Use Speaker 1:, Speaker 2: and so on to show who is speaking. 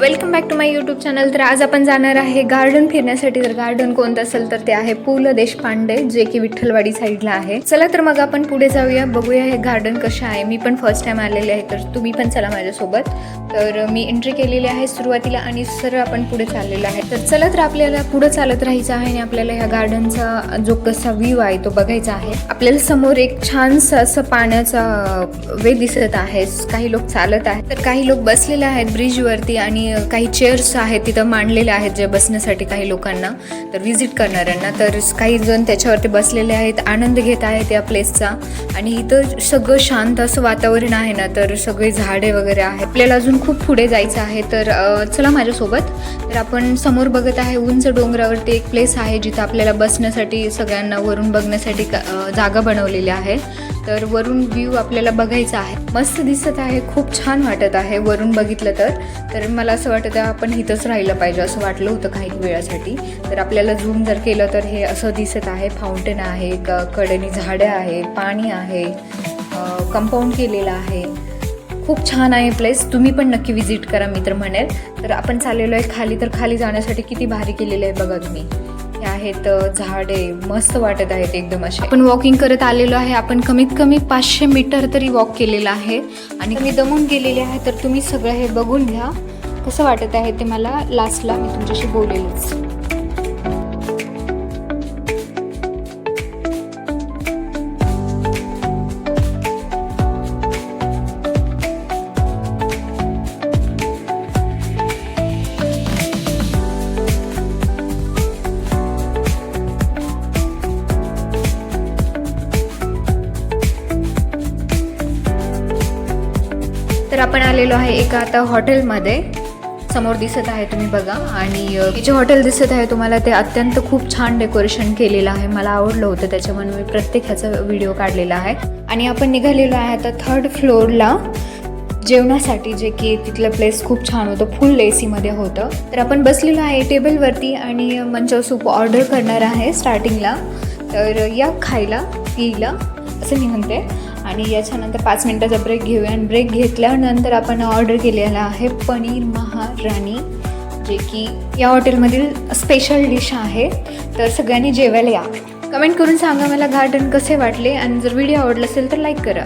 Speaker 1: Welcome back to my YouTube channel तर आज आपण जाणार आहे गार्डन फिरण्यासाठी. जर गार्डन कोणतं असेल तर ते आहे पु ल देशपांडे जे की विठ्ठलवाडी साईडला आहे. चला तर मग आपण पुढे जाऊया. बघूया हे गार्डन कसं आहे. मी पण फर्स्ट टाइम आलेले आहे तर तुम्ही पण चला माझ्यासोबत. तर मी एंट्री केलेली आहे सुरुवातीला आणि सरळ आपण पुढे चाललेलो आहे. तर चला तर आपल्याला पुढे चालत राहायचं आहे आणि आपल्याला ह्या गार्डनचा जो कसा व्ह्यू आहे तो बघायचा आहे. आपल्याला समोर एक छानसा असं पाण्याचा वे दिसत आहे. काही लोक चालत आहेत. तर काही लोक बसलेले आहेत ब्रिजवरती आणि काही चेअर्स आहेत तिथं मांडलेले आहेत जे बसण्यासाठी काही लोकांना तर व्हिजिट करणाऱ्यांना. तर काही जण त्याच्यावरती बसलेले आहेत आनंद घेत आहेत या प्लेसचा आणि इथं सगळं शांत असं वातावरण आहे ना तर सगळे झाडे वगैरे आहे आपल्याला अजून खूप पुढे जायचं आहे तर चला माझ्यासोबत. तर आपण समोर बघत आहे उंच डोंगरावरती एक प्लेस आहे जिथं आपल्याला बसण्यासाठी सगळ्यांना वरून बघण्यासाठी का- जागा बनवलेली आहे. तर वरून व्ह्यू आपल्याला बघायचा आहे. मस्त दिसत आहे खूप छान वाटत आहे वरून बघितलं तर. तर मला असं वाटत आहे आपण इथंच राहिलं पाहिजे असं वाटलं होतं काही वेळासाठी. तर आपल्याला झूम जर केलं तर हे असं दिसत आहे फाउंटेन आहे क कडेनी झाडं आहे पाणी आहे कंपाऊंड केलेलं आहे. खूप छान आहे प्लेस तुम्ही पण नक्की विजिट करा मी तर म्हणेल. तर आपण चाललेलो आहे खाली. तर खाली जाण्यासाठी किती भारी केलेलं आहे बघा तुम्ही. हे आहेत झाडे मस्त वाटत आहेत एकदम असे. आपण वॉकिंग करत आलेलो आहे आपण कमीत कमी पाचशे मीटर तरी वॉक केलेलं आहे. आणि मी दमून गेलेले आहे तर तुम्ही सगळं हे बघून घ्या. कसं वाटत आहे ते मला लास्टला मी तुमच्याशी बोलेलच. तर आपण आलेलो आहे एका आता हॉटेलमध्ये. समोर दिसत आहे तुम्ही बघा. आणि हे जे हॉटेल दिसत आहे तुम्हाला ते अत्यंत खूप छान डेकोरेशन केलेलं आहे. मला आवडलं होतं त्याच्यामुळे मी प्रत्येक ह्याचा व्हिडिओ काढलेला आहे. आणि आपण निघालेलो आहे आता थर्ड फ्लोअरला जेवणासाठी जे की तिथलं प्लेस खूप छान होतं फुल ए सीमध्ये होतं. तर आपण बसलेलो आहे टेबलवरती आणि मंचाव सूप ऑर्डर करणार आहे स्टार्टिंगला तर या खायला पियला. असं मी म्हणते. आणि याच्यानंतर पाच मिनटाचा ब्रेक घेऊया. आणि ब्रेक घेतल्यानंतर आपण ऑर्डर केलेला आहे पनीर महाराणी जे की या हॉटेलमधील स्पेशल डिश आहे. तर सगळ्यांनी जेवायला या. कमेंट करून सांगा मला गार्डन कसे वाटले. आणि जर व्हिडिओ आवडला असेल तर लाईक करा.